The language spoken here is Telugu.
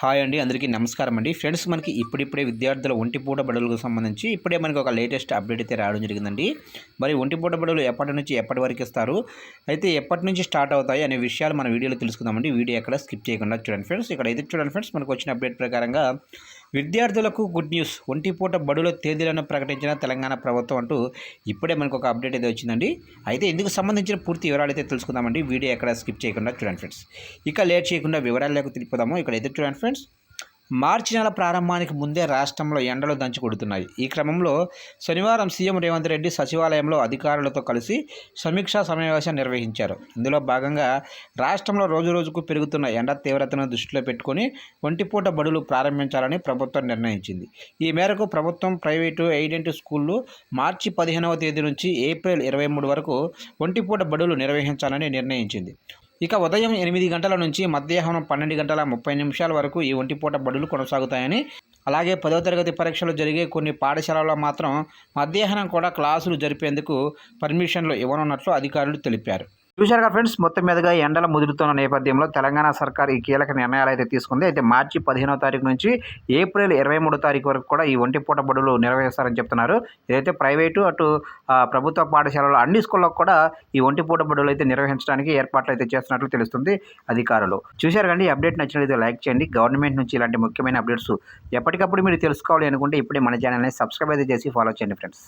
హాయ్ అండి అందరికీ నమస్కారం అండి. ఫ్రెండ్స్ మనకి ఇప్పుడిప్పుడే విద్యార్థుల ఒంటిపూట బడులకు సంబంధించి ఇప్పుడే మనకి ఒక లేటెస్ట్ అప్డేట్ అయితే రావడం జరిగిందండి. మరి ఒంటిపూట బడులు ఎప్పటి నుంచి ఎప్పటి వరకు ఇస్తారు అయితే ఎప్పటి నుంచి స్టార్ట్ అవుతాయి అనే విషయాలు మన వీడియోలో తెలుసుకుందామండి. వీడియో ఎక్కడ స్కిప్ చేయకుండా చూడండి ఫ్రెండ్స్. ఇక్కడ అయితే చూడండి ఫ్రెండ్స్ మనకు వచ్చిన అప్డేట్ ప్రకారంగా విద్యార్థులకు గుడ్ న్యూస్. ఒంటిపూట బడుల తేదీలను ప్రకటించిన తెలంగాణ ప్రభుత్వం అంటూ ఇప్పుడే మనకు ఒక అప్డేట్ అయితే వచ్చిందండి. అయితే ఇందుకు సంబంధించిన పూర్తి వివరాలు అయితే తెలుసుకుందామండి. వీడియో ఎక్కడ స్కిప్ చేయకుండా చూడండి ఫ్రెండ్స్. ఇక లేట్ చేయకుండా వివరాలకు తెలిపిదాము ఇక్కడ అయితే చూడండి ఫ్రెండ్స్. మార్చి నెల ప్రారంభానికి ముందే రాష్ట్రంలో ఎండలు దంచి కొడుతున్నాయి. ఈ క్రమంలో శనివారం సీఎం రేవంత్ రెడ్డి సచివాలయంలో అధికారులతో కలిసి సమీక్షా సమావేశం నిర్వహించారు. ఇందులో భాగంగా రాష్ట్రంలో రోజురోజుకు పెరుగుతున్న ఎండ తీవ్రతను దృష్టిలో పెట్టుకుని ఒంటిపూట బడులు ప్రారంభించాలని ప్రభుత్వం నిర్ణయించింది. ఈ మేరకు ప్రభుత్వం ప్రైవేటు ఎయిడెంట్ స్కూళ్ళు మార్చి పదిహేనవ తేదీ నుంచి ఏప్రిల్ ఇరవై మూడు వరకు ఒంటిపూట బడులు నిర్వహించాలని నిర్ణయించింది. ఇక ఉదయం ఎనిమిది గంటల నుంచి మధ్యాహ్నం పన్నెండు గంటల ముప్పై నిమిషాల వరకు ఈ ఒంటిపూట బడులు కొనసాగుతాయని అలాగే పదో తరగతి పరీక్షలు జరిగే కొన్ని పాఠశాలల్లో మాత్రం మధ్యాహ్నం కూడా క్లాసులు జరిపేందుకు పర్మిషన్లు ఇవ్వనున్నట్లు అధికారులు తెలిపారు. చూశారుగా ఫ్రెండ్స్ మొత్తం మీదుగా ఎండలు ముదురుతున్న నేపథ్యంలో తెలంగాణ సర్కార్ ఈ కీలక నిర్ణయాలు అయితే తీసుకుంది. అయితే మార్చి పదిహేనవ తారీఖు నుంచి ఏప్రిల్ ఇరవై మూడో తారీఖు వరకు కూడా ఈ ఒంటిపూట బడులు నిర్వహిస్తారని చెప్తున్నారు. ఏదైతే ప్రైవేటు అటు ప్రభుత్వ పాఠశాలలు అన్ని స్కూళ్ళకు కూడా ఈ ఒంటిపూట బడులు అయితే నిర్వహించడానికి ఏర్పాట్లు అయితే చేస్తున్నట్లు తెలుస్తుంది అధికారులు. చూశారు కండి అప్డేట్ నచ్చినట్లయితే లైక్ చేయండి. గవర్నమెంట్ నుంచి ఇలాంటి ముఖ్యమైన అప్డేట్స్ ఎప్పటికప్పుడు మీరు తెలుసుకోవాలి అనుకుంటే ఇప్పుడే మన ఛానల్ని సబ్స్క్రైబ్ అయితే చేసి ఫాలో చేయండి ఫ్రెండ్స్.